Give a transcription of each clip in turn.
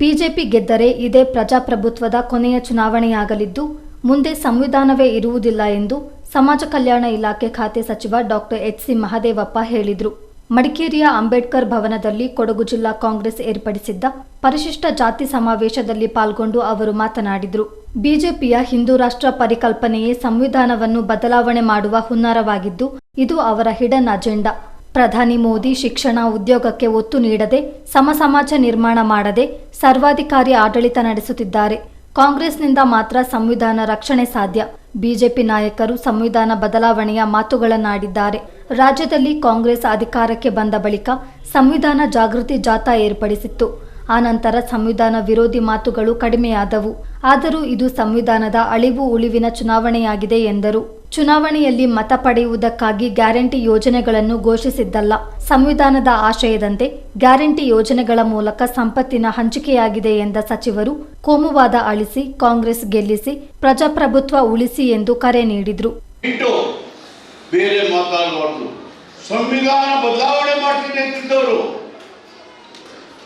BJP ಗೆದ್ದರೆ ಇದೇ ಪ್ರಜಾಪ್ರಭುತ್ವದ ಕೊನೆಯ ಚುನಾವಣೆಯಾಗಲಿದ್ದು, ಮುಂದೆ ಸಂವಿಧಾನವೇ ಇರುವುದಿಲ್ಲ ಎಂದು ಸಮಾಜ ಕಲ್ಯಾಣ ಇಲಾಖೆ ಖಾತೆ ಸಚಿವ ಡಾಕ್ಟರ್ ಎಚ್. ಸಿ. ಮಹದೇವಪ್ಪ ಹೇಳಿದರು. ಮಡಿಕೇರಿಯ ಅಂಬೇಡ್ಕರ್ ಭವನದಲ್ಲಿ ಕೊಡಗು ಜಿಲ್ಲಾ ಕಾಂಗ್ರೆಸ್ ಏರ್ಪಡಿಸಿದ್ದ ಪರಿಶಿಷ್ಟ ಜಾತಿ ಸಮಾವೇಶದಲ್ಲಿ ಪಾಲ್ಗೊಂಡು ಅವರು ಮಾತನಾಡಿದರು. ಬಿಜೆಪಿಯ ಹಿಂದೂ ರಾಷ್ಟ್ರ ಪರಿಕಲ್ಪನೆಯೇ ಸಂವಿಧಾನವನ್ನು ಬದಲಾವಣೆ ಮಾಡುವ ಹುನ್ನಾರವಾಗಿದ್ದು, ಇದು ಅವರ ಹಿಡನ್ ಅಜೆಂಡಾ. ಪ್ರಧಾನಿ ಮೋದಿ ಶಿಕ್ಷಣ ಉದ್ಯೋಗಕ್ಕೆ ಒತ್ತು ನೀಡದೆ ಸಮಸಮಾಜ ನಿರ್ಮಾಣ ಮಾಡದೆ ಸರ್ವಾಧಿಕಾರಿ ಆಡಳಿತ ನಡೆಸುತ್ತಿದ್ದಾರೆ. ಕಾಂಗ್ರೆಸ್ನಿಂದ ಮಾತ್ರ ಸಂವಿಧಾನ ರಕ್ಷಣೆ ಸಾಧ್ಯ. ಬಿಜೆಪಿ ನಾಯಕರು ಸಂವಿಧಾನ ಬದಲಾವಣೆಯ ಮಾತುಗಳನ್ನಾಡಿದ್ದಾರೆ. ರಾಜ್ಯದಲ್ಲಿ ಕಾಂಗ್ರೆಸ್ ಅಧಿಕಾರಕ್ಕೆ ಬಂದ ಬಳಿಕ ಸಂವಿಧಾನ ಜಾಗೃತಿ ಜಾಥಾ ಏರ್ಪಡಿಸಿತ್ತು. ಆನಂತರ ಸಂವಿಧಾನ ವಿರೋಧಿ ಮಾತುಗಳು ಕಡಿಮೆಯಾದವು. ಆದರೂ ಇದು ಸಂವಿಧಾನದ ಅಳಿವು ಉಳಿವಿನ ಚುನಾವಣೆಯಾಗಿದೆ ಎಂದರು. ಚುನಾವಣೆಯಲ್ಲಿ ಮತ ಪಡೆಯುವುದಕ್ಕಾಗಿ ಗ್ಯಾರಂಟಿ ಯೋಜನೆಗಳನ್ನು ಘೋಷಿಸಿದ್ದಲ್ಲ. ಸಂವಿಧಾನದ ಆಶಯದಂತೆ ಗ್ಯಾರಂಟಿ ಯೋಜನೆಗಳ ಮೂಲಕ ಸಂಪತ್ತಿನ ಹಂಚಿಕೆಯಾಗಿದೆ ಎಂದ ಸಚಿವರು, ಕೋಮುವಾದ ಅಳಿಸಿ, ಕಾಂಗ್ರೆಸ್ ಗೆಲ್ಲಿಸಿ, ಪ್ರಜಾಪ್ರಭುತ್ವ ಉಳಿಸಿ ಎಂದು ಕರೆ ನೀಡಿದರು.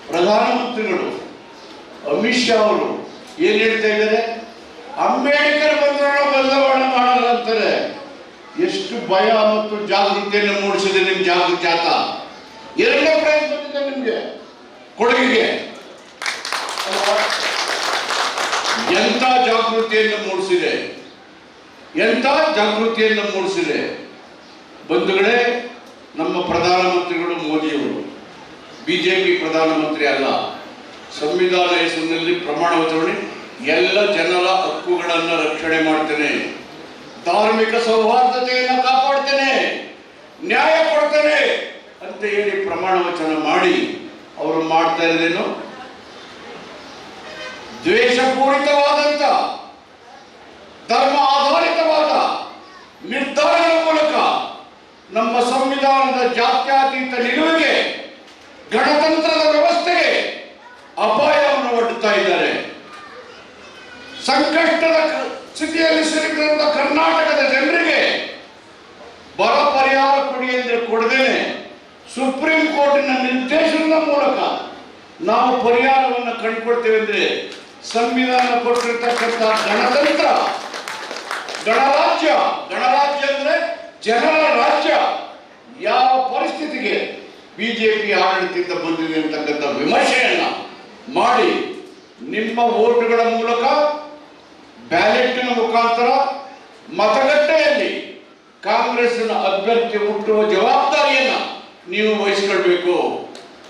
ಪ್ರಧಾನಮಂತ್ರಿಗಳು. ಅಮಿತ್ ಶಾ ಅವರು ಏನ್ ಹೇಳ್ತಾ ಇದ್ದಾರೆ? ಅಂಬೇಡ್ಕರ್ ಬಂದ್ರು ಬದಲಾವಣೆ ಎಷ್ಟು ಭಯ ಮತ್ತು ಜಾಗೃತಿಯನ್ನು ಮೂಡಿಸಿದೆ ನಿಮ್ ಜಾಗೃತಿ ಜಾತ. ಎರಡನೇ ಪ್ರೈಸ್ ಬಂದಿದೆ ನಿಮ್ಗೆ. ಕೊಡಗಿಗೆ? ಎಂತ ಜಾಗೃತಿಯನ್ನು ಮೂಡಿಸಿದೆ? ಎಂಥ ಜಾಗೃತಿಯನ್ನು ಮೂಡಿಸಿದೆ? ಬಂಧುಗಳೇ, ನಮ್ಮ ಪ್ರಧಾನಮಂತ್ರಿಗಳು ಮೋದಿಯವರು. ಬಿಜೆಪಿ ಪ್ರಧಾನಮಂತ್ರಿ ಅಲ್ಲ. ಸಂವಿಧಾನ ಹೆಸರಿನಲ್ಲಿ ಪ್ರಮಾಣ ವಚನೆ ಎಲ್ಲ ಜನರ ಹಕ್ಕುಗಳನ್ನು ರಕ್ಷಣೆ ಮಾಡ್ತೇನೆ. ಧಾರ್ಮಿಕ ಸೌಹಾರ್ದತೆಯನ್ನು ಕಾಪಾಡ್ತೇನೆ, ನ್ಯಾಯ ಕೊಡ್ತೇನೆ ಅಂತ ಹೇಳಿ ಪ್ರಮಾಣ ವಚನ ಮಾಡಿ ಅವರು ಮಾಡ್ತಾ ಇರೋದೇನು? ದ್ವೇಷಪೂರಿತವಾದಂತ, ಧರ್ಮ ಆಧಾರಿತವಾದ ನಿರ್ಧಾರದ ಮೂಲಕ ನಮ್ಮ ಸಂವಿಧಾನದ ಜಾತ್ಯಾತೀತ ನಿಲುವಿಗೆ, ಗಣತಂತ್ರದ ವ್ಯವಸ್ಥೆಗೆ ಅಪಾಯವನ್ನು ಒಡ್ಡುತ್ತಾ ಇದ್ದಾರೆ. ಸಂಕಷ್ಟದ ಸ್ಥಿತಿಯಲ್ಲಿ ಸಿಲುಕಿದಂತ ಕರ್ನಾಟಕದ ಜನರಿಗೆ ಬರ ಪರಿಹಾರ ಕೊಡಿ ಎಂದು ಕೊಡದೇನೆ ಸುಪ್ರೀಂ ಕೋರ್ಟಿನ ನಿರ್ದೇಶನದ ಮೂಲಕ ನಾವು ಪರಿಹಾರವನ್ನು ಕಂಡುಕೊಳ್ತೇವೆ ಅಂದ್ರೆ ಸಂವಿಧಾನ ಕೊಟ್ಟಿರ್ತಕ್ಕಂಥ ಗಣತಂತ್ರ, ಗಣರಾಜ್ಯ ಗಣರಾಜ್ಯ ಅಂದ್ರೆ ಜನರ ರಾಜ್ಯ. ಯಾವ ಪರಿಸ್ಥಿತಿಗೆ ಬಿಜೆಪಿ ಆಡಳಿತದಿಂದ ಬಂದಿದೆ ಅಂತಕ್ಕಂಥ ವಿಮರ್ಶೆಯನ್ನ ಮಾಡಿ ನಿಮ್ಮ ಓಟುಗಳ ಮೂಲಕ ಬ್ಯಾಲೆಟ್ನ ಮುಖಾಂತರ ಮತಗಟ್ಟೆಯಲ್ಲಿ ಕಾಂಗ್ರೆಸ್ನ ಅಭ್ಯರ್ಥಿ ಹುಟ್ಟುವ ಜವಾಬ್ದಾರಿಯನ್ನ ನೀವು ವಹಿಸ್ಕೊಳ್ಬೇಕು.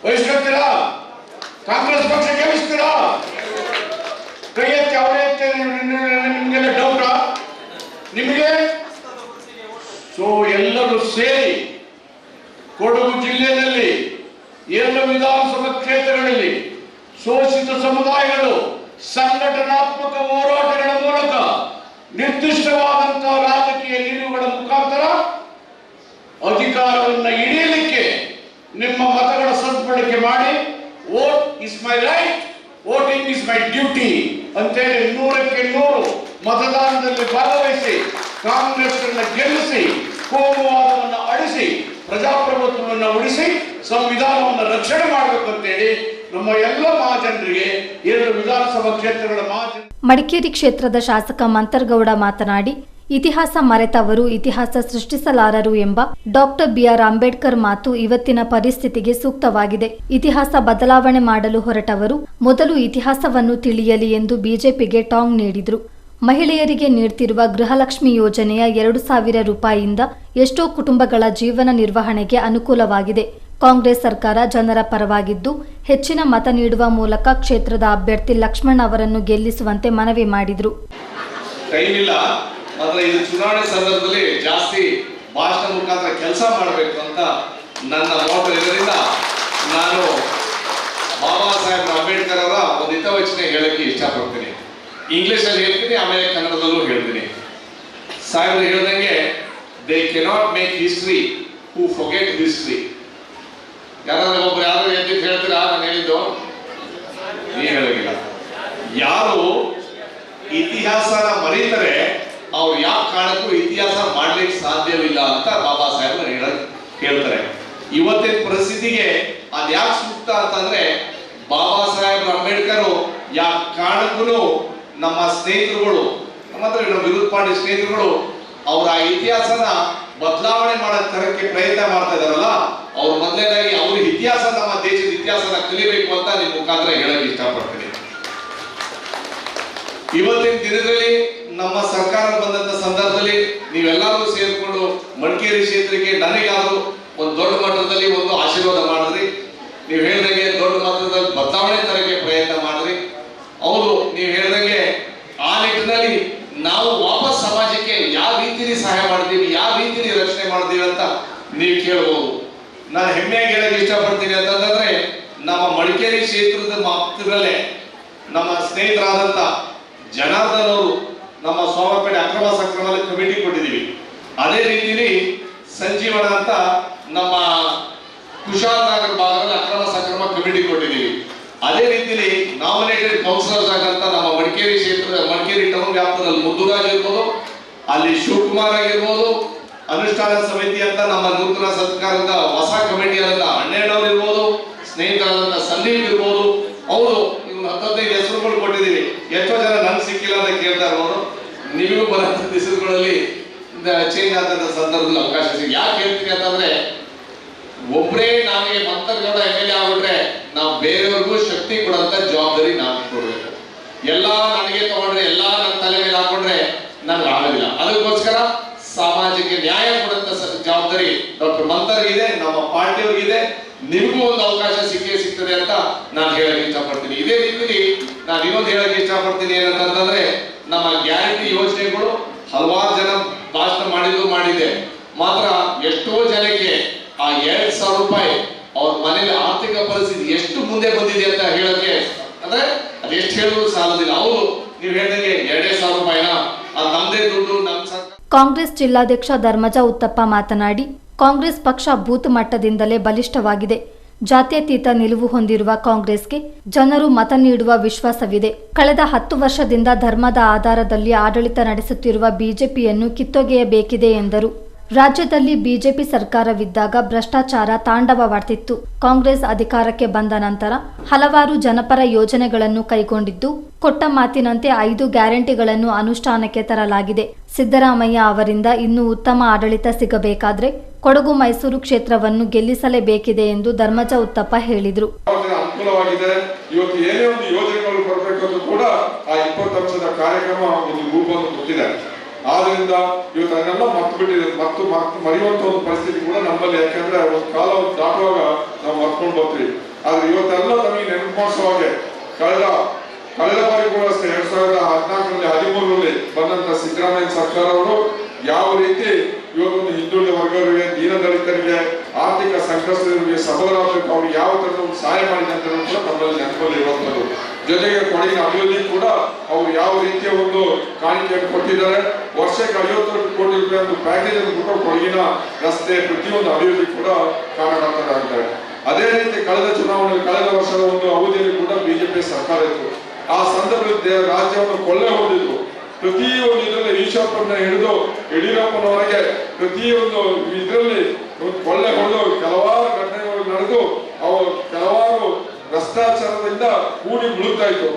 ವಹಿಸ್ಕೊಳ್ತೀರಾ? ಕಾಂಗ್ರೆಸ್ ಪಕ್ಷ ಗೆಲ್ಲಿಸ್ತೀರಾ ಕೈ ಎತ್ತಿ ಅವರೇ ನಿಮ್ಗೆಲ್ಲ ಡೌಟಾ ನಿಮಗೆ? ಸೊ ಎಲ್ಲರೂ ಸೇರಿ ಕೊಡಗು ಜಿಲ್ಲೆಯಲ್ಲಿ ಎಲ್ಲ ವಿಧಾನಸಭಾ ಕ್ಷೇತ್ರಗಳಲ್ಲಿ ಶೋಷಿತ ಸಮುದಾಯಗಳು ಸಂಘಟನಾತ್ಮಕ ಹೋರಾಟಗಳ ಮೂಲಕ ನಿರ್ದಿಷ್ಟವಾದಂತಹ ರಾಜಕೀಯ ನಿಲುವುಗಳ ಮುಖಾಂತರ ಅಧಿಕಾರವನ್ನು ಹಿಡಿಯಲಿಕ್ಕೆ ನಿಮ್ಮ ಮತಗಳ ಸದ್ಬಳಕೆ ಮಾಡಿ vote is my right voting is my duty ಅಂತೇಳಿ ನೂರಕ್ಕೆ ನೂರು ಮತದಾನದಲ್ಲಿ ಭಾಗವಹಿಸಿ ಕಾಂಗ್ರೆಸ್ ಗೆಲ್ಲಿಸಿ, ಕೋಮುವಾದವನ್ನು ಅಳಿಸಿ, ಪ್ರಜಾಪ್ರಭುತ್ವವನ್ನು ಉಳಿಸಿ, ಸಂವಿಧಾನವನ್ನು ರಕ್ಷಣೆ ಮಾಡಬೇಕು ಅಂತೇಳಿ ನಮ್ಮ ಎಲ್ಲ ಮಹಾಜನರಿಗೆ ಎರಡು ವಿಧಾನಸಭಾ ಕ್ಷೇತ್ರಗಳ ಮಹಾಜನ ಮಡಿಕೇರಿ ಕ್ಷೇತ್ರದ ಶಾಸಕ ಮಂತರ್ಗೌಡ ಮಾತನಾಡಿ ಇತಿಹಾಸ ಮರೆತವರು, ಇತಿಹಾಸ ಸೃಷ್ಟಿಸಲಾರರು ಎಂಬ ಡಾಕ್ಟರ್ ಬಿಆರ್ ಅಂಬೇಡ್ಕರ್ ಮಾತು ಇವತ್ತಿನ ಪರಿಸ್ಥಿತಿಗೆ ಸೂಕ್ತವಾಗಿದೆ. ಇತಿಹಾಸ ಬದಲಾವಣೆ ಮಾಡಲು ಹೊರಟವರು, ಮೊದಲು ಇತಿಹಾಸವನ್ನು ತಿಳಿಯಲಿ ಎಂದು ಬಿಜೆಪಿಗೆ ಟಾಂಗ್ ನೀಡಿದರು. ಮಹಿಳೆಯರಿಗೆ ನೀಡ್ತಿರುವ ಗೃಹಲಕ್ಷ್ಮಿ ಯೋಜನೆಯ ಎರಡು ಸಾವಿರ ರೂಪಾಯಿಯಿಂದ ಎಷ್ಟೋ ಕುಟುಂಬಗಳ ಜೀವನ ನಿರ್ವಹಣೆಗೆ ಅನುಕೂಲವಾಗಿದೆ. ಕಾಂಗ್ರೆಸ್ ಸರ್ಕಾರ ಜನರ ಪರವಾಗಿದ್ದು, ಹೆಚ್ಚಿನ ಮತ ನೀಡುವ ಮೂಲಕ ಕ್ಷೇತ್ರದ ಅಭ್ಯರ್ಥಿ ಲಕ್ಷ್ಮಣ್ ಅವರನ್ನು ಗೆಲ್ಲಿಸುವಂತೆ ಮನವಿ ಮಾಡಿದರು. ಆದ್ರೆ ಇದು ಚುನಾವಣೆ ಸಂದರ್ಭದಲ್ಲಿ ಜಾಸ್ತಿ ಭಾಷಣ ಮುಖಾಂತರ ಕೆಲಸ ಮಾಡಬೇಕು ಅಂತ ನನ್ನ ಮೋಟ ಇದರಿಂದ ನಾನು ಬಾಬಾ ಸಾಹೇಬ್ ಅಂಬೇಡ್ಕರ್ ಅವರ ಒಂದು ಹಿತವಚನೆ ಹೇಳಕ್ಕೆ ಇಷ್ಟಪಡ್ತೀನಿ. ಇಂಗ್ಲಿಷ್ ಅಲ್ಲಿ ಹೇಳ್ತೀನಿ, ಆಮೇಲೆ ಕನ್ನಡದಲ್ಲೂ ಹೇಳ್ತೀನಿ. ಸಾಹೇಬ್ ಹೇಳ್ದಂಗೆ they cannot make history who forget history ಯಾರಾದ್ರೂ ಒಬ್ರು ಯಾರು ಎದ್ದು ಹೇಳ್ತೀರಾ? ನಾನು ಹೇಳಿದ್ದು? ನೀವ್ ಹೇಳಿಲ್ಲ ಯಾರು ಇತಿಹಾಸನ ಮರೀತಾರೆ ಅವ್ರು ಯಾವ ಕಾರಣಕ್ಕೂ ಇತಿಹಾಸ ಮಾಡ್ಲಿಕ್ಕೆ ಸಾಧ್ಯವಿಲ್ಲ ಅಂತ ಬಾಬಾ ಸಾಹೇಬ್ ಹೇಳ್ತಾರೆ. ಇವತ್ತಿನ ಪರಿಸ್ಥಿತಿಗೆ ಅದ್ ಯಾಕೆ ಸೂಕ್ತ ಅಂತಂದ್ರೆ ಬಾಬಾ ಸಾಹೇಬ್ ಅಂಬೇಡ್ಕರ್ ಯಾವ ಕಾರಣಕ್ಕೂ ನಮ್ಮ ಸ್ನೇಹಿತರುಗಳು, ನಮ್ಮ ವಿರೋಧ ಪಾರ್ಟಿ ಸ್ನೇಹಿತರುಗಳು ಅವರ ಇತಿಹಾಸನ ಬದಲಾವಣೆ ಮಾಡಕ್ ತರಕ್ಕೆ ಪ್ರಯತ್ನ ಮಾಡ್ತಾ ಇದಾರಲ್ಲ ಅವ್ರ ಮೊದಲನೇದಾಗಿ ಅವ್ರ ಇತಿಹಾಸ ನಮ್ಮ ದೇಶದ ಇತಿಹಾಸನ ಕಲಿಬೇಕು ಅಂತ ನಿಮ್ ಮುಖಾಂತರ ಹೇಳಕ್ ಇಷ್ಟಪಡ್ತೀನಿ. ಇವತ್ತಿನ ದಿನದಲ್ಲಿ ನಮ್ಮ ಸರ್ಕಾರ ಬಂದಂತ ಸಂದರ್ಭದಲ್ಲಿ ನೀವೆಲ್ಲರೂ ಸೇರಿಕೊಂಡು ಮಡಿಕೇರಿ ಕ್ಷೇತ್ರಕ್ಕೆ ನನಗಾದ್ರು ಒಂದು ದೊಡ್ಡ ಮಟ್ಟದಲ್ಲಿ ಒಂದು ಆಶೀರ್ವಾದ ಮಾಡಿದ್ರಿ. ನೀವು ಹೇಳಿದಂಗೆ ದೊಡ್ಡ ಮಟ್ಟದಲ್ಲಿ ಬದಲಾವಣೆ ತರಕ್ಕೆ ಪ್ರಯತ್ನ ಮಾಡಿದ್ರಿ. ಹೌದು, ನೀವು ಹೇಳ್ದಂಗೆ ಆ ನಿಟ್ಟಿನಲ್ಲಿ ನಾವು ವಾಪಸ್ ಸಮಾಜಕ್ಕೆ ಯಾವ ರೀತಿಲಿ ಸಹಾಯ ಮಾಡ್ತೀವಿ ಯಾವ ರೀತಿಲಿ ರಕ್ಷಣೆ ಮಾಡ್ತೀವಿ ಅಂತ ನೀವು ಕೇಳಬಹುದು ನಾನು ಹೆಮ್ಮೆಯಾಗಿ ಹೇಳಕ್ಕೆ ಇಷ್ಟಪಡ್ತೀನಿ ಅಂತಂದ್ರೆ, ನಮ್ಮ ಮಡಿಕೇರಿ ಕ್ಷೇತ್ರದ ಮಾತ್ರದಲ್ಲೇ ನಮ್ಮ ಸ್ನೇಹಿತರಾದಂತ ಜನಾರ್ದನ್ ಅವರು ನಮ್ಮ ಸೋಮಪೇಟೆ ಅಕ್ರಮ ಸಕ್ರಮದಲ್ಲಿ ಕಮಿಟಿ ಕೊಟ್ಟಿದ್ದೀವಿ. ಅದೇ ರೀತಿಲಿ ಸಂಜೀವನ ಅಂತ ನಮ್ಮ ಕುಶಾಲನಗರ ಭಾಗದಲ್ಲಿ ಅಕ್ರಮ ಸಕ್ರಮ ಕಮಿಟಿ ಕೊಟ್ಟಿದ್ದೀವಿ. ಅದೇ ರೀತಿಲಿ ನಾಮಿನೇಟೆಡ್ ಕೌನ್ಸಿಲರ್ಸ್ ಆಗಂತ ನಮ್ಮ ಮಡಿಕೇರಿ ಕ್ಷೇತ್ರದ, ಮಡಿಕೇರಿ ಟೌನ್ ವ್ಯಾಪ್ತದಲ್ಲಿ ಮುದ್ದುರಾಜ್ ಇರ್ಬೋದು, ಅಲ್ಲಿ ಶಿವಕುಮಾರ್ ಆಗಿರ್ಬೋದು, ಅನುಷ್ಠಾನ ಸಮಿತಿ ಅಂತ ನಮ್ಮ ನೂತನ ಸರ್ಕಾರದ ಹೊಸ ಕಮಿಟಿ ಆದಂತ ಅಣ್ಣಯ್ಯನವ್ರು ಇರ್ಬೋದು, ಸ್ನೇಹಿತರಾದಂತ ಸಂದೀಪ್ ಇರ್ಬೋದು, ಅವರು ಇವ್ರು ಹತ್ತೈದು ಹೆಸರುಗಳು ಕೊಟ್ಟಿದ್ದೀವಿ. ಎಷ್ಟೋ ಜನ ನನ್ಗೆ ಸಿಕ್ಕಿಲ್ಲ ಅಂತ ಕೇಳ್ತಾ ಇರೋರು. ನಿಮಗೂ ಬರೋಂಥ ಹೆಸರುಗಳಲ್ಲಿ ಚೇಂಜ್ ಆದಂತ ಸಂದರ್ಭದಲ್ಲಿ ಅವಕಾಶ ಸಿಗ ಯಾಕೆ ಹೇಳ್ತೀನಿ ಅಂತಂದ್ರೆ ಒಬ್ಬರೇ ನಮಗೆ ಮಂತ್ರಗೌಡ ಎಂ ಎಲ್ ಎ ಆಗ್ಬಿಟ್ರೆ ನಾವು ಬೇರೆಯವ್ರಿಗೂ ಶಕ್ತಿ ಕೊಡಂತ ಜವಾಬ್ದಾರಿ ನಾವು ಕೊಡ್ಬೇಕು. ಎಲ್ಲ ನನಗೆ ತಗೊಂಡ್ರೆ, ಎಲ್ಲ ನನ್ನ ತಲೆ ಮೇಲೆ ಹಾಕೊಂಡ್ರೆ ನನ್ಗೆ ಆಗೋದಿಲ್ಲ. ಅದಕ್ಕೋಸ್ಕರ ಸಮಾಜಕ್ಕೆ ನ್ಯಾಯ ಕೊಡಂತ ಜವಾಬ್ದಾರಿ ಡಾಕ್ಟರ್ ಮಂತರ್ಗಿದೆ, ನಮ್ಮ ಪಾರ್ಟಿಯವ್ರಿಗಿದೆ. ನಿಮಗೂ ಒಂದು ಅವಕಾಶ ಸಿಕ್ಕೇ ಸಿಗ್ತದೆ ಅಂತ ನಾನು ಹೇಳಕ್ಕೆ ಇಷ್ಟಪಡ್ತೀನಿ. ಇದೇ ರೀತಿಲಿ ನಾನು ಇನ್ನೊಂದು ಹೇಳಕ್ಕೆ ಇಷ್ಟಪಡ್ತೀನಿ ಏನಂತಂದ್ರೆ ನಮ್ಮ ಗ್ಯಾರಂಟಿ ಯೋಜನೆಗಳು ಹಲವಾರು ಜನ ಭಾಷಣ ಮಾಡಿದ್ರು ಮಾಡಿದೆ. ಮಾತ್ರ ಎಷ್ಟೋ ಜನಕ್ಕೆ ಆ ಎರಡ್ ಸಾವಿರ ರೂಪಾಯಿ ಅವ್ರ ಮನೇಲಿ ಆರ್ಥಿಕ ಪರಿಸ್ಥಿತಿ ಎಷ್ಟು ಮುಂದೆ ಬಂದಿದೆ ಅಂತ ಹೇಳಕ್ಕೆ ಅಂದ್ರೆ ಅದೆಷ್ಟು ಹೇಳಿದ್ರು ಸಾಲದಿಲ್ಲ. ಅವರು ನೀವು ಹೇಳಿದಂಗೆ ಎರಡೇ ಸಾವಿರ ರೂಪಾಯಿನ? ನಮ್ದೇ ದುಡ್ಡು, ನಮ್ ಕಾಂಗ್ರೆಸ್ ಜಿಲ್ಲಾಧ್ಯಕ್ಷ ಧರ್ಮಜ ಉತ್ತಪ್ಪ ಮಾತನಾಡಿ, ಕಾಂಗ್ರೆಸ್ ಪಕ್ಷ ಬೂತ್ ಮಟ್ಟದಿಂದಲೇ ಬಲಿಷ್ಠವಾಗಿದೆ. ಜಾತ್ಯತೀತ ನಿಲುವು ಹೊಂದಿರುವ ಕಾಂಗ್ರೆಸ್ಗೆ ಜನರು ಮತ ನೀಡುವ ವಿಶ್ವಾಸವಿದೆ. ಕಳೆದ ಹತ್ತು ವರ್ಷದಿಂದ ಧರ್ಮದ ಆಧಾರದಲ್ಲಿ ಆಡಳಿತ ನಡೆಸುತ್ತಿರುವ ಬಿಜೆಪಿಯನ್ನು ಕಿತ್ತೊಗೆಯಬೇಕಿದೆ ಎಂದರು. ರಾಜ್ಯದಲ್ಲಿ ಬಿಜೆಪಿ ಸರ್ಕಾರವಿದ್ದಾಗ ಭ್ರಷ್ಟಾಚಾರ ತಾಂಡವವಾಡ್ತಿತ್ತು. ಕಾಂಗ್ರೆಸ್ ಅಧಿಕಾರಕ್ಕೆ ಬಂದ ನಂತರ ಹಲವಾರು ಜನಪರ ಯೋಜನೆಗಳನ್ನು ಕೈಗೊಂಡಿದ್ದು, ಕೊಟ್ಟ ಮಾತಿನಂತೆ ಐದು ಗ್ಯಾರಂಟಿಗಳನ್ನು ಅನುಷ್ಠಾನಕ್ಕೆ ತರಲಾಗಿದೆ. ಸಿದ್ದರಾಮಯ್ಯ ಅವರಿಂದ ಇನ್ನೂ ಉತ್ತಮ ಆಡಳಿತ ಸಿಗಬೇಕಾದ್ರೆ ಕೊಡಗು ಮೈಸೂರು ಕ್ಷೇತ್ರವನ್ನು ಗೆಲ್ಲಿಸಲೇಬೇಕಿದೆ ಎಂದು ಧರ್ಮಜ ಉತ್ತಪ್ಪ ಹೇಳಿದರು. ಇವತ್ತು ಆದ್ರಿಂದ ಇವತ್ತು ಅದನ್ನೆಲ್ಲ ಮರ್ತು ಬಿಟ್ಟಿದೆ ಮತ್ತು ಮರ್ತು ಮರೆಯುವಂತ ಒಂದು ಪರಿಸ್ಥಿತಿ ಕೂಡ ನಮ್ಮಲ್ಲಿ. ಯಾಕಂದ್ರೆ ಒಂದು ಕಾಲ ದಾಟುವಾಗ ನಾವು ಮರ್ಕೊಂಡು ಬರ್ತೀವಿ ಆದ್ರೆ ಇವತ್ತೆಲ್ಲ ನಮಗೆ ನೆನಪು ಹಾಗೆ ಕಳೆದ ಕಳೆದ ಬಾರಿ ಕೂಡ ಅಷ್ಟೇ, ಎರಡ್ ಸಾವಿರದ ಹದಿನಾಲ್ಕರಲ್ಲಿ ಹದಿಮೂರರಲ್ಲಿ ಬಂದಂತ ಸಿದ್ದರಾಮಯ್ಯ ಸರ್ಕಾರವರು ಯಾವ ರೀತಿ ಇವತ್ತೊಂದು ಹಿಂದುಳಿದ ವರ್ಗಗಳಿಗೆ ದೀನದಲಿತರಿಗೆ ಆರ್ಥಿಕ ಸಂಕಷ್ಟಗಳಿಗೆ ಸಬಲರಾಗಬೇಕು, ಅವ್ರು ಯಾವ ತರ ಸಹಾಯ ಮಾಡಿದೆ ಕೂಡ ನಮ್ಮಲ್ಲಿ ನೆನಪಲ್ಲಿ ಇರುವಂತದ್ದು ಜೊತೆಗೆ ಕೊಡಗಿನ ಅಭಿವೃದ್ಧಿ ಕೂಡ ಅವರು ಯಾವ ರೀತಿಯ ಒಂದು ಕಾಣಿಕೆಯನ್ನು ಕೊಟ್ಟಿದ್ದಾರೆ. ವರ್ಷಕ್ಕೆ ಐವತ್ತು ಕೋಟಿ ರೂಪಾಯಿ ಒಂದು ಪ್ಯಾಕೇಜ್ ಅನ್ನು ಕೊಡಗಿನ ರಸ್ತೆ ಪ್ರತಿಯೊಂದು ಅಭಿವೃದ್ಧಿ ಕೂಡ ಕಾರಣಕರ್ತರಾಗಿದ್ದಾರೆ ಅದೇ ರೀತಿ ಕಳೆದ ಚುನಾವಣೆ ಕಳೆದ ವರ್ಷದ ಒಂದು ಅವಧಿಯಲ್ಲಿ ಕೂಡ ಬಿಜೆಪಿ ಸರ್ಕಾರ ಇತ್ತು. ಆ ಸಂದರ್ಭದಲ್ಲಿ ರಾಜ್ಯವನ್ನು ಕೊಳ್ಳೆ ಹೊಡೆದಿದ್ರು. ಪ್ರತಿಯೊಂದು ಇದರಲ್ಲಿ ಈಶ್ವರಪ್ಪನ ಹಿಡಿದು ಯಡಿಯೂರಪ್ಪನವರೆಗೆ ಪ್ರತಿಯೊಂದು ಇದರಲ್ಲಿ ಕೊಳ್ಳೆ ಹೊಡೆದು ಕೆಲವಾರು ಘಟನೆಗಳು ನಡೆದು ಅವರು ಕೆಲವಾರು ಭ್ರಷ್ಟಾಚಾರದಿಂದ ಕೂಡಿ ಮುಳುಗ್ತಾ ಇತ್ತು.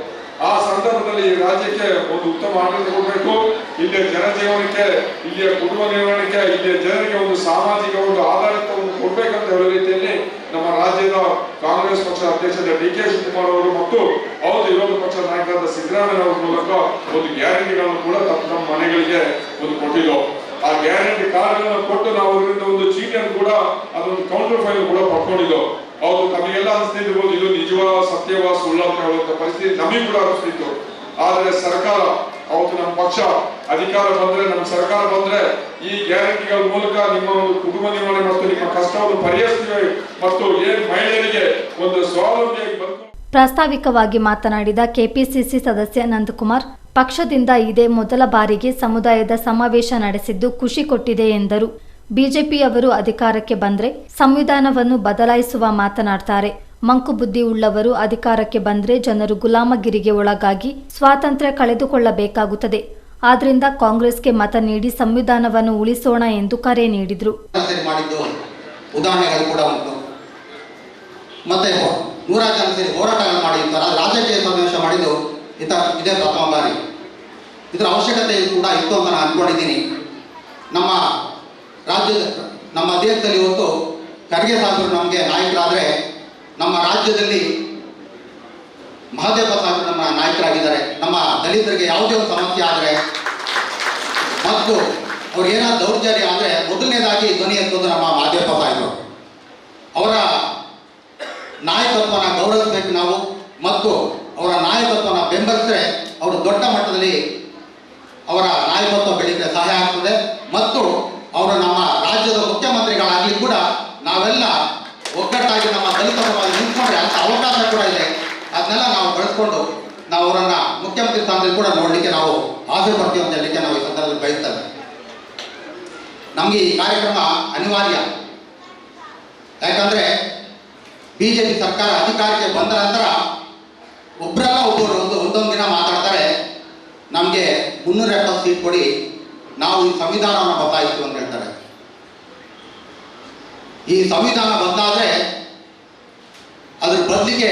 ಆ ಸಂದರ್ಭದಲ್ಲಿ ರಾಜ್ಯಕ್ಕೆ ಒಂದು ಉತ್ತಮ ಆಡಳಿತ ಕೊಡಬೇಕು. ಇಲ್ಲಿಯ ಜನಜೀವನಕ್ಕೆ ಇಲ್ಲಿಯ ಕುಟುಂಬ ನಿರ್ವಹಣೆಗೆ, ಇಲ್ಲಿಯ ಜನರಿಗೆ ಒಂದು ಸಾಮಾಜಿಕ ಒಂದು ಆಡಳಿತವನ್ನು ಕೊಡಬೇಕಂತ ಹೇಳೋ ರೀತಿಯಲ್ಲಿ ನಮ್ಮ ರಾಜ್ಯದ ಕಾಂಗ್ರೆಸ್ ಪಕ್ಷದ ಅಧ್ಯಕ್ಷದ ಡಿ ಕೆ ಶಿವಕುಮಾರ್ ಅವರು ಮತ್ತು ಹೌದು ವಿರೋಧ ಪಕ್ಷದ ನಾಯಕರಾದ ಸಿದ್ದರಾಮಯ್ಯ ಅವರ ಮೂಲಕ ಒಂದು ಗ್ಯಾರಂಟಿಗಳನ್ನು ಕೂಡ ತಮ್ಮ ತಮ್ಮ ಮನೆಗಳಿಗೆ ಒಂದು ಕೊಟ್ಟಿದ್ದೋ. ಆ ಗ್ಯಾರಂಟಿ ಕಾರ್ಡ್ಗಳನ್ನು ಕೊಟ್ಟು ನಾವು ಅವರಿಂದ ಒಂದು ಚೀಟಿಯನ್ನು ಕೂಡ, ಅದೊಂದು ಕೌಂಟರ್ ಫೈಲ್ ಕೂಡ ಪಡ್ಕೊಂಡಿದ್ದೋ. ಹೌದು ತಮಗೆಲ್ಲ ಅನಿಸ್ತಿರ್ಬೋದು ಇದು ಸತ್ಯವ ಸುಳ್ಳು ಅಂತ ಹೇಳುವಂತ ಪರಿಸ್ಥಿತಿ ನಮಗೆ ಕೂಡ ಅನಿಸ್ತಿತ್ತು ಆದ್ರೆ ಸರ್ಕಾರ, ಅವತ್ತು ನಮ್ಮ ಪಕ್ಷ ಅಧಿಕಾರ ಬಂದ್ರೆ, ನಮ್ಮ ಸರ್ಕಾರ ಬಂದ್ರೆ ಈ ಗ್ಯಾರಂಟಿಗಳ ಮೂಲಕ ನಿಮ್ಮ ಒಂದು ಕುಟುಂಬ ನಿರ್ವಹಣೆ ಮತ್ತು ನಿಮ್ಮ ಕಷ್ಟವನ್ನು ಪರಿಹರಿಸ್ತೀವಿ ಮತ್ತು ಏನ್ ಮಹಿಳೆಯರಿಗೆ ಒಂದು ಸ್ವಾವಲಂಬಿಯಾಗಿ ಪ್ರಾಸ್ತಾವಿಕವಾಗಿ ಮಾತನಾಡಿದ ಕೆಪಿಸಿಸಿ ಸದಸ್ಯ ನಂದಕುಮಾರ್, ಪಕ್ಷದಿಂದ ಇದೇ ಮೊದಲ ಬಾರಿಗೆ ಸಮುದಾಯದ ಸಮಾವೇಶ ನಡೆಸಿದ್ದು ಖುಷಿ ಕೊಟ್ಟಿದೆ ಎಂದರು. ಬಿಜೆಪಿಯವರು ಅಧಿಕಾರಕ್ಕೆ ಬಂದ್ರೆ ಸಂವಿಧಾನವನ್ನು ಬದಲಾಯಿಸುವ ಮಾತನಾಡ್ತಾರೆ. ಮಂಕುಬುದ್ಧಿ ಉಳ್ಳವರು ಅಧಿಕಾರಕ್ಕೆ ಬಂದ್ರೆ ಜನರು ಗುಲಾಮಗಿರಿಗೆ ಒಳಗಾಗಿ ಸ್ವಾತಂತ್ರ್ಯ ಕಳೆದುಕೊಳ್ಳಬೇಕಾಗುತ್ತದೆ. ಆದ್ರಿಂದ ಕಾಂಗ್ರೆಸ್ಗೆ ಮತ ನೀಡಿ ಸಂವಿಧಾನವನ್ನು ಉಳಿಸೋಣ ಎಂದು ಕರೆ ನೀಡಿದರು. ಇದರ ಅವಶ್ಯಕತೆ ಕೂಡ ಇತ್ತು ಅಂತ ನಾನು ಅಂದ್ಕೊಂಡಿದ್ದೀನಿ. ನಮ್ಮ ರಾಜ್ಯದ ನಮ್ಮ ದೇಶದಲ್ಲಿ ಇವತ್ತು ಖರ್ಗೆ ಸಾಹೇಬರು ನಮಗೆ ನಾಯಕರಾದರೆ ನಮ್ಮ ರಾಜ್ಯದಲ್ಲಿ ಮಹದೇವ ಸಾಹೇಬರು ನಮ್ಮ ನಾಯಕರಾಗಿದ್ದಾರೆ. ನಮ್ಮ ದಲಿತರಿಗೆ ಯಾವುದೇ ಒಂದು ಸಮಸ್ಯೆ ಆದರೆ ಮತ್ತು ಅವ್ರಿಗೆ ಏನಾದ್ರು ದೌರ್ಜನ್ಯ ಆದರೆ ಮೊದಲನೇದಾಗಿ ಧ್ವನಿ ಎತ್ತೋದು ನಮ್ಮ ಮಹದೇವ ಸಾಹೇಬರು. ಅವರ ನಾಯಕತ್ವನ ಗೌರವಿಸಬೇಕು ನಾವು ಮತ್ತು ಅವರ ನಾಯಕತ್ವನ ಬೆಂಬಲಿಸಿದ್ರೆ ಅವರು ದೊಡ್ಡ ಮಟ್ಟದಲ್ಲಿ ಅವರ ನಾಯಕತ್ವ ಬೆಳೀಲಿಕ್ಕೆ ಸಹಾಯ ಆಗ್ತದೆ ಮತ್ತು ಅವರು ನಮ್ಮ ರಾಜ್ಯದ ಮುಖ್ಯಮಂತ್ರಿಗಳಾಗಲಿ ಕೂಡ ನಾವೆಲ್ಲ ಒಗ್ಗಟ್ಟಾಗಿ ನಮ್ಮ ದಲಿತ ಪರವಾಗಿ ನಿಂತ್ಕೊಂಡ್ರೆ ಅಂತ ಅವಕಾಶ ಕೂಡ ಇದೆ. ಅದನ್ನೆಲ್ಲ ನಾವು ಬಳಸ್ಕೊಂಡು ನಾವು ಅವರನ್ನ ಮುಖ್ಯಮಂತ್ರಿ ಸ್ಥಾನದಲ್ಲಿ ಕೂಡ ನೋಡಲಿಕ್ಕೆ ನಾವು ಆಸೆ ಪಡ್ತೀವಿ ಅಂತ ಹೇಳಲಿಕ್ಕೆ ನಾವು ಈ ಸಂದರ್ಭದಲ್ಲಿ ಬಯಸ್ತೇವೆ ನಮಗೆ ಈ ಕಾರ್ಯಕ್ರಮ ಅನಿವಾರ್ಯ. ಯಾಕಂದ್ರೆ ಬಿಜೆಪಿ ಸರ್ಕಾರ ಅಧಿಕಾರಕ್ಕೆ ಬಂದ ನಂತರ ಒಬ್ಬರಲ್ಲ ಒಬ್ಬರು ಒಂದು ಒಂದೊಂದು ದಿನ ಮಾತಾಡ್ತಾರೆ. ನಮಗೆ ಮುನ್ನೂರ ಎಪ್ಪತ್ತು ಸೀಟ್ ಕೊಡಿ ನಾವು ಈ ಸಂವಿಧಾನವನ್ನು ಬದಲಾಯಿತು ಅಂತ ಹೇಳ್ತಾರೆ. ಈ ಸಂವಿಧಾನ ಬದಲಾದ್ರೆ ಅದ್ರ ಬದಲಿಗೆ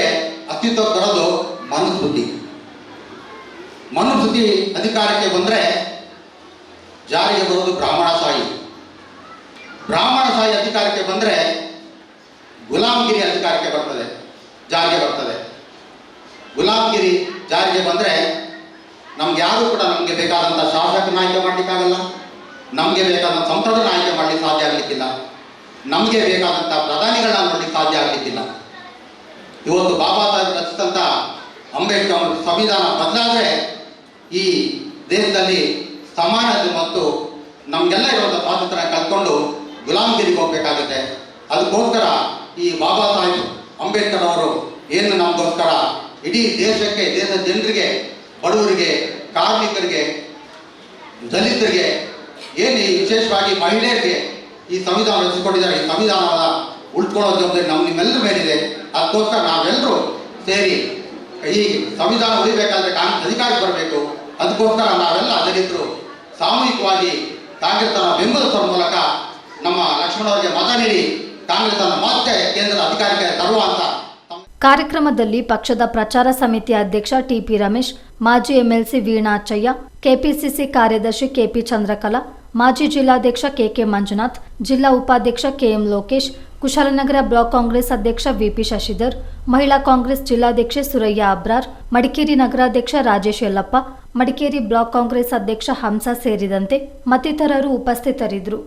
ಅತ್ಯುತ್ತ ಬರೋದು ಮನುಸ್ಮೃತಿ ಮನುಸ್ಮೃತಿ ಅಧಿಕಾರಕ್ಕೆ ಬಂದರೆ ಜಾರಿಗೆ ಬರೋದು ಬ್ರಾಹ್ಮಣ ಸಾಯಿ. ಬ್ರಾಹ್ಮಣ ಸಾಯಿ ಅಧಿಕಾರಕ್ಕೆ ಬಂದರೆ ಗುಲಾಮಗಿರಿ ಅಧಿಕಾರಕ್ಕೆ ಬರ್ತದೆ, ಜಾರಿಗೆ ಬರ್ತದೆ. ಗುಲಾಮಗಿರಿ ಜಾರಿಗೆ ಬಂದರೆ ನಮ್ಗೆ ಯಾರು ಕೂಡ ನಮಗೆ ಬೇಕಾದಂಥ ಶಾಸಕನ ಆಯ್ಕೆ ಮಾಡಲಿಕ್ಕಾಗಲ್ಲ. ನಮಗೆ ಬೇಕಾದ ಸಂಸದನ ಆಯ್ಕೆ ಮಾಡಲಿಕ್ಕೆ ಸಾಧ್ಯ ಆಗಲಿಕ್ಕಿಲ್ಲ. ನಮಗೆ ಬೇಕಾದಂಥ ಪ್ರಧಾನಿಗಳನ್ನ ನೋಡಲಿಕ್ಕೆ ಸಾಧ್ಯ ಆಗಲಿಕ್ಕಿಲ್ಲ. ಇವತ್ತು ಬಾಬಾ ಸಾಹೇಬ್ ರಚಿಸಿದಂಥ ಅಂಬೇಡ್ಕರ್ ಸಂವಿಧಾನ ಬದಲಾದ್ರೆ ಈ ದೇಶದಲ್ಲಿ ಸಮಾನತೆ ಮತ್ತು ನಮಗೆಲ್ಲ ಇರುವಂಥ ಸ್ವಾತಂತ್ರ್ಯ ಕಲ್ತ್ಕೊಂಡು ಗುಲಾಮಗಿರಿಗೆ ಹೋಗ್ಬೇಕಾಗುತ್ತೆ. ಅದಕ್ಕೋಸ್ಕರ ಈ ಬಾಬಾ ಸಾಹೇಬ್ ಅಂಬೇಡ್ಕರ್ ಅವರು ಏನು ನಮಗೋಸ್ಕರ ಇಡೀ ದೇಶಕ್ಕೆ ದೇಶದ ಜನರಿಗೆ ಬಡವರಿಗೆ, ಕಾರ್ಮಿಕರಿಗೆ, ದಲಿತರಿಗೆ, ಏನು ವಿಶೇಷವಾಗಿ ಮಹಿಳೆಯರಿಗೆ ಈ ಸಂವಿಧಾನ ರಚಿಸಿಕೊಂಡಿದ್ದಾರೆ, ಈ ಸಂವಿಧಾನದ ಉಳ್ಕೊಳ್ಳೋ ಜವಾಬ್ದಾರಿ ನಮ್ಮ ನಿಮ್ಮೆಲ್ಲರ ಮೇಲಿದೆ. ಅದಕ್ಕೋಸ್ಕರ ನಾವೆಲ್ಲರೂ ಸೇರಿ ಈ ಸಂವಿಧಾನ ಉಳಿಬೇಕಾದ್ರೆ ಕಾಂಗ್ರೆಸ್ ಅಧಿಕಾರಕ್ಕೆ ಬರಬೇಕು. ಅದಕ್ಕೋಸ್ಕರ ನಾವೆಲ್ಲ ದಲಿತರು ಸಾಮೂಹಿಕವಾಗಿ ಕಾಂಗ್ರೆಸ್ ಅನ್ನು ಬೆಂಬಲಿಸುವ ಮೂಲಕ ನಮ್ಮ ಲಕ್ಷ್ಮಣ ಅವರಿಗೆ ಮತ ನೀಡಿ ಕಾಂಗ್ರೆಸ್ ಅನ್ನು ಮತ್ತೆ ಕೇಂದ್ರದ ಅಧಿಕಾರಕ್ಕೆ ತರುವ ಅಂತ ತಮ್ಮ ಕಾರ್ಯಕ್ರಮದಲ್ಲಿ ಪಕ್ಷದ ಪ್ರಚಾರ ಸಮಿತಿ ಅಧ್ಯಕ್ಷ ಟಿಪಿ ರಮೇಶ್, ಮಾಜಿ ಎಂಎಲ್ಸಿ ವೀಣಾಚಯ್ಯ ಕೆಪಿಸಿಸಿ ಕಾರ್ಯದರ್ಶಿ ಕೆಪಿ ಚಂದ್ರಕಲಾ, ಮಾಜಿ ಜಿಲ್ಲಾಧ್ಯಕ್ಷ ಕೆಕೆ ಮಂಜುನಾಥ್, ಜಿಲ್ಲಾ ಉಪಾಧ್ಯಕ್ಷ ಕೆಎಂ ಲೋಕೇಶ್, ಕುಶಾಲನಗರ ಬ್ಲಾಕ್ ಕಾಂಗ್ರೆಸ್ ಅಧ್ಯಕ್ಷ ವಿಪಿ ಶಶಿಧರ್, ಮಹಿಳಾ ಕಾಂಗ್ರೆಸ್ ಜಿಲ್ಲಾಧ್ಯಕ್ಷೆ ಸುರಯ್ಯ ಅಬ್ರಾರ್, ಮಡಿಕೇರಿ ನಗರಾಧ್ಯಕ್ಷ ರಾಜೇಶ್ ಯಲ್ಲಪ್ಪ, ಮಡಿಕೇರಿ ಬ್ಲಾಕ್ ಕಾಂಗ್ರೆಸ್ ಅಧ್ಯಕ್ಷ ಹಂಸ ಸೇರಿದಂತೆ ಮತ್ತಿತರರು ಉಪಸ್ಥಿತರಿದ್ದರು.